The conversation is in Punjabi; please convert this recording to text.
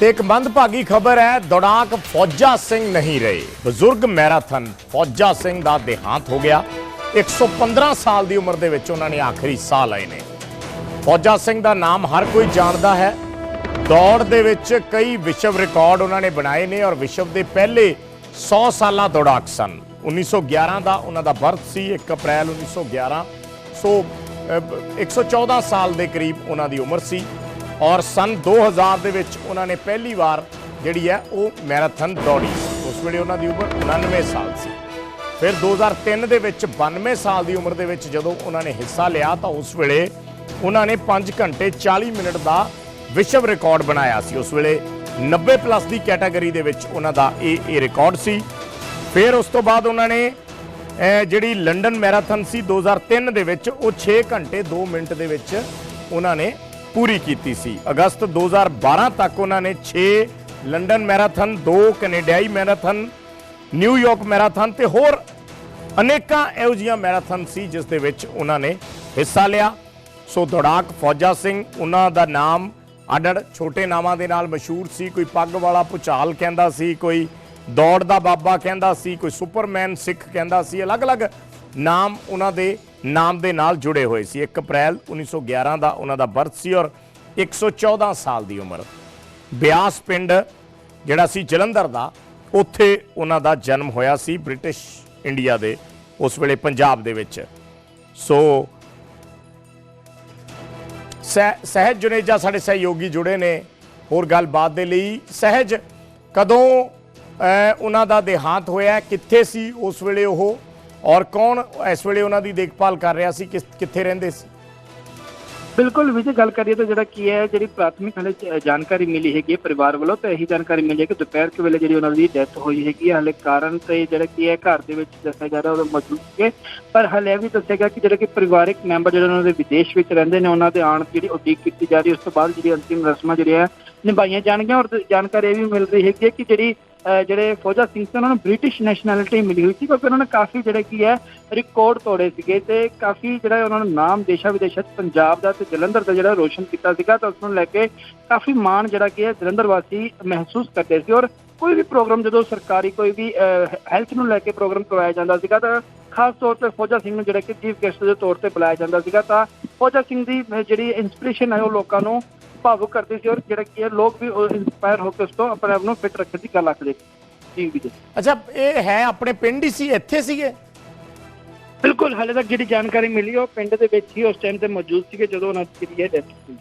ਤੇ ਇੱਕ ਮੰਦਭਾਗੀ ਖਬਰ ਹੈ ਦੌੜਾਕ ਫੌਜਾ ਸਿੰਘ ਨਹੀਂ ਰਹੇ। ਬਜ਼ੁਰਗ ਮੈਰਾਥਨ ਫੌਜਾ ਸਿੰਘ ਦਾ ਦੇਹਾਂਤ ਹੋ ਗਿਆ। 115 ਸਾਲ ਦੀ ਉਮਰ ਦੇ ਵਿੱਚ ਉਹਨਾਂ ਨੇ ਆਖਰੀ ਸਾਹ ਲਏ ਨੇ। ਫੌਜਾ ਸਿੰਘ ਦਾ ਨਾਮ ਹਰ ਕੋਈ ਜਾਣਦਾ ਹੈ। ਦੌੜ ਦੇ ਵਿੱਚ ਕਈ ਵਿਸ਼ਵ ਰਿਕਾਰਡ ਉਹਨਾਂ ਨੇ ਬਣਾਏ ਨੇ ਔਰ ਵਿਸ਼ਵ ਦੇ ਪਹਿਲੇ 100 ਸਾਲਾਂ ਦੌੜਾਕ ਸਨ। 1911 ਦਾ ਉਹਨਾਂ ਦਾ ਬਰਥ ਸੀ 1 ਅਪ੍ਰੈਲ 1911 ਸੋ ਅਹ, 114 ਸਾਲ ਦੇ ਕਰੀਬ ਉਹਨਾਂ ਦੀ ਉਮਰ ਸੀ। ਔਰ ਸਨ 2000 ਦੇ ਵਿੱਚ ਉਹਨਾਂ ਨੇ ਪਹਿਲੀ ਵਾਰ ਜਿਹੜੀ ਹੈ ਉਹ ਮੈਰਾਥਨ ਦੌੜੀ। ਉਸ ਵੇਲੇ ਉਹਨਾਂ ਦੀ ਉਮਰ 99 ਸਾਲ ਸੀ। ਫਿਰ 2003 ਦੇ ਵਿੱਚ 92 ਸਾਲ ਦੀ ਉਮਰ ਦੇ ਵਿੱਚ ਜਦੋਂ ਉਹਨਾਂ ਨੇ ਹਿੱਸਾ ਲਿਆ ਤਾਂ ਉਸ ਵੇਲੇ ਉਹਨਾਂ ਨੇ 5 ਘੰਟੇ 40 ਮਿੰਟ ਦਾ ਵਿਸ਼ਵ ਰਿਕਾਰਡ ਬਣਾਇਆ ਸੀ। ਉਸ ਵੇਲੇ 90 ਪਲੱਸ ਦੀ ਕੈਟਾਗਰੀ ਦੇ ਵਿੱਚ ਉਹਨਾਂ ਦਾ ਇਹ ਇਹ ਰਿਕਾਰਡ ਸੀ। ਫਿਰ ਉਸ ਤੋਂ ਬਾਅਦ ਉਹਨਾਂ ਨੇ ਜਿਹੜੀ ਲੰਡਨ ਮੈਰਾਥਨ ਸੀ 2003 ਦੇ ਵਿੱਚ ਉਹ 6 ਘੰਟੇ 2 ਮਿੰਟ ਦੇ ਵਿੱਚ ਉਹਨਾਂ ਨੇ ਪੂਰੀ ਕੀਤੀ ਸੀ। ਅਗਸਤ 2012 ਤੱਕ ਉਹਨਾਂ ਨੇ 6 ਲੰਡਨ ਮੈਰਾਥਨ 2 ਕੈਨੇਡਾਈ ਮੈਰਾਥਨ ਨਿਊਯਾਰਕ ਮੈਰਾਥਨ ਤੇ ਹੋਰ ਅਨੇਕਾਂ ਇਹੋ ਜਿਹੀਆਂ ਮੈਰਾਥਨ ਸੀ ਜਿਸ ਦੇ ਵਿੱਚ ਉਹਨਾਂ ਨੇ ਹਿੱਸਾ ਲਿਆ। ਸੋ ਦੌੜਾਕ ਫੌਜਾ ਸਿੰਘ, ਉਹਨਾਂ ਦਾ ਨਾਮ ਅਡੜ, ਛੋਟੇ ਨਾਵਾਂ ਦੇ ਨਾਲ ਮਸ਼ਹੂਰ ਸੀ। ਕੋਈ ਪੱਗ ਵਾਲਾ ਭੁਚਾਲ ਕਹਿੰਦਾ ਸੀ, ਕੋਈ ਦੌੜ ਦਾ ਬਾਬਾ ਕਹਿੰਦਾ ਸੀ, ਕੋਈ ਸੁਪਰਮੈਨ ਸਿੱਖ ਕਹਿੰਦਾ ਸੀ। ਅਲੱਗ-ਅਲੱਗ ਨਾਮ ਉਹਨਾਂ ਦੇ ਨਾਮ ਦੇ ਨਾਲ ਜੁੜੇ ਹੋਏ ਸੀ। 1 ਅਪ੍ਰੈਲ 1911 ਦਾ ਉਹਨਾਂ ਦਾ ਬਰਥ ਸੀ ਔਰ 114 ਸਾਲ ਦੀ ਉਮਰ। ਬਿਆਸ ਪਿੰਡ ਜਿਹੜਾ ਸੀ ਜਲੰਧਰ ਦਾ, ਉੱਥੇ ਉਹਨਾਂ ਦਾ ਜਨਮ ਹੋਇਆ ਸੀ ਬ੍ਰਿਟਿਸ਼ ਇੰਡੀਆ ਦੇ ਉਸ ਵੇਲੇ ਪੰਜਾਬ ਦੇ ਵਿੱਚ। ਸੋ ਸਹਿ- ਸਹਿਜ ਜੁਨੇਜਾ ਸਾਡੇ ਸਹਿਯੋਗੀ ਜੁੜੇ ਨੇ ਹੋਰ ਗੱਲਬਾਤ ਦੇ ਲਈ। ਸਹਿਜ, ਕਦੋਂ ਉਹਨਾਂ ਦਾ ਦੇਹਾਂਤ ਹੋਇਆ, ਕਿੱਥੇ ਸੀ ਉਸ ਵੇਲੇ ਉਹ? ਔਰ ਕੌਣ ਇਸ ਵੇਲੇ ਉਹਨਾਂ ਦੀ ਦੇਖਭਾਲ ਕਰ ਰਿਹਾ ਸੀ ਕਿੱਥੇ ਰਹਿੰਦੇ ਸੀ? ਬਿਲਕੁਲ ਵਿਜੇ, ਗੱਲ ਕਰੀਏ ਤਾਂ ਜਿਹੜਾ ਕੀ ਹੈ, ਜਿਹੜੀ ਪ੍ਰਾਥਮਿਕ ਹਲੇ ਜਾਣਕਾਰੀ ਮਿਲੀ ਹੈਗੀ ਹੈ ਪਰਿਵਾਰ ਵੱਲੋਂ, ਤਾਂ ਇਹੀ ਜਾਣਕਾਰੀ ਮਿਲੀ ਹੈ ਕਿ ਦੁਪਹਿਰ ਕੇ ਵੇਲੇ ਜਿਹੜੀ ਉਹਨਾਂ ਦੀ ਡੈਥ ਹੋਈ ਹੈਗੀ ਹਲੇ ਕਾਰਨ ਤੇ ਜਿਹੜਾ ਕੀ ਹੈ, ਘਰ ਦੇ ਵਿੱਚ ਦੱਸਿਆ ਜਾ ਰਿਹਾ, ਉਹ ਮੌਜੂਦ ਸੀਗੇ ਪਰ ਹਲੇ ਇਹ ਵੀ ਦੱਸਿਆ ਗਿਆ ਕਿ ਜਿਹੜੇ ਕਿ ਪਰਿਵਾਰਕ ਮੈਂਬਰ ਜਿਹੜੇ ਉਹਨਾਂ ਦੇ ਵਿਦੇਸ਼ ਵਿੱਚ ਰਹਿੰਦੇ ਨੇ, ਉਹਨਾਂ ਦੇ ਆਉਣ ਦੀ ਜਿਹੜੀ ਉਡੀਕ ਕੀਤੀ ਜਾ ਰਹੀ ਹੈ, ਉਸ ਤੋਂ ਬਾਅਦ ਜਿਹੜੀ ਅੰਤਿਮ ਰਸਮਾਂ ਜਿਹੜੀਆਂ ਨਿਭਾਈਆਂ ਜਾਣਗੀਆਂ। ਔਰ ਜਾਣਕਾਰੀ ਇਹ ਵੀ ਮਿਲ ਰਹੀ ਹੈਗੀ ਹੈ ਕਿ ਜਿਹੜੀ ਜਿਹੜੇ ਫੌਜਾ ਸਿੰਘ ਸੀ, ਉਹਨਾਂ ਨੂੰ ਬ੍ਰਿਟਿਸ਼ ਨੈਸ਼ਨੈਲਿਟੀ ਮਿਲੀ ਹੋਈ ਸੀ ਕਿਉਂਕਿ ਉਹਨਾਂ ਨੇ ਕਾਫੀ ਜਿਹੜੇ ਕੀ ਹੈ ਰਿਕਾਰਡ ਤੋੜੇ ਸੀਗੇ ਤੇ ਕਾਫੀ ਜਿਹੜਾ ਉਹਨਾਂ ਨੂੰ ਨਾਮ ਦੇਸ਼ਾ ਵਿਦੇਸ਼ਾਂ 'ਚ ਪੰਜਾਬ ਦਾ ਤੇ ਜਲੰਧਰ ਦਾ ਜਿਹੜਾ ਰੋਸ਼ਨ ਕੀਤਾ ਸੀਗਾ ਤਾਂ ਉਸ ਨੂੰ ਲੈ ਕੇ ਕਾਫੀ ਮਾਣ ਜਿਹੜਾ ਕੀ ਹੈ, ਜਲੰਧਰ ਵਾਸੀ ਮਹਿਸੂਸ ਕਰਦੇ ਸੀ। ਔਰ ਕੋਈ ਵੀ ਪ੍ਰੋਗਰਾਮ ਜਦੋਂ ਸਰਕਾਰੀ ਕੋਈ ਵੀ ਹੈਲਥ ਨੂੰ ਲੈ ਕੇ ਪ੍ਰੋਗਰਾਮ ਕਰਵਾਇਆ ਜਾਂਦਾ ਸੀਗਾ ਤਾਂ ਖਾਸ ਤੌਰ ਤੇ ਫੌਜਾ ਸਿੰਘ ਨੂੰ ਜਿਹੜਾ ਕਿ ਚੀਫ ਗੈਸਟ ਦੇ ਤੌਰ ਤੇ ਬੁਲਾਇਆ ਜਾਂਦਾ ਸੀਗਾ ਤਾਂ ਫੌਜਾ ਸਿੰਘ ਦੀ ਜਿਹੜੀ ਇਨਸਪੀਰੇਸ਼ਨ ਹੈ ਉਹ ਲੋਕਾਂ ਨੂੰ ਭਾਵੁਕ ਕਰਦੀ ਸੀ ਔਰ ਜਿਹੜਾ ਕੀ ਹੈ ਲੋਕ ਵੀ ਇਨਸਪਾਇਰ ਹੋ ਕੇ ਉਸ ਤੋਂ ਆਪਣੇ ਆਪ ਨੂੰ ਫਿਟ ਰੱਖਣ ਦੀ ਗੱਲ ਆਖਦੇ ਜੀ ਵੀ ਅੱਛਾ ਇਹ ਹੈ ਆਪਣੇ ਪਿੰਡ ਹੀ ਸੀ ਇੱਥੇ ਸੀਗੇ? ਬਿਲਕੁਲ ਹਾਲੇ ਤੱਕ ਜਿਹੜੀ ਜਾਣਕਾਰੀ ਮਿਲੀ ਉਹ ਪਿੰਡ ਦੇ ਵਿੱਚ ਹੀ ਉਸ ਟਾਈਮ ਤੇ ਮੌਜੂਦ ਸੀਗੇ ਜਦੋਂ ਉਹਨਾਂ ਦੀ ਜਿਹੜੀ ਹੈ ਡੈਥ ਹੋਈ।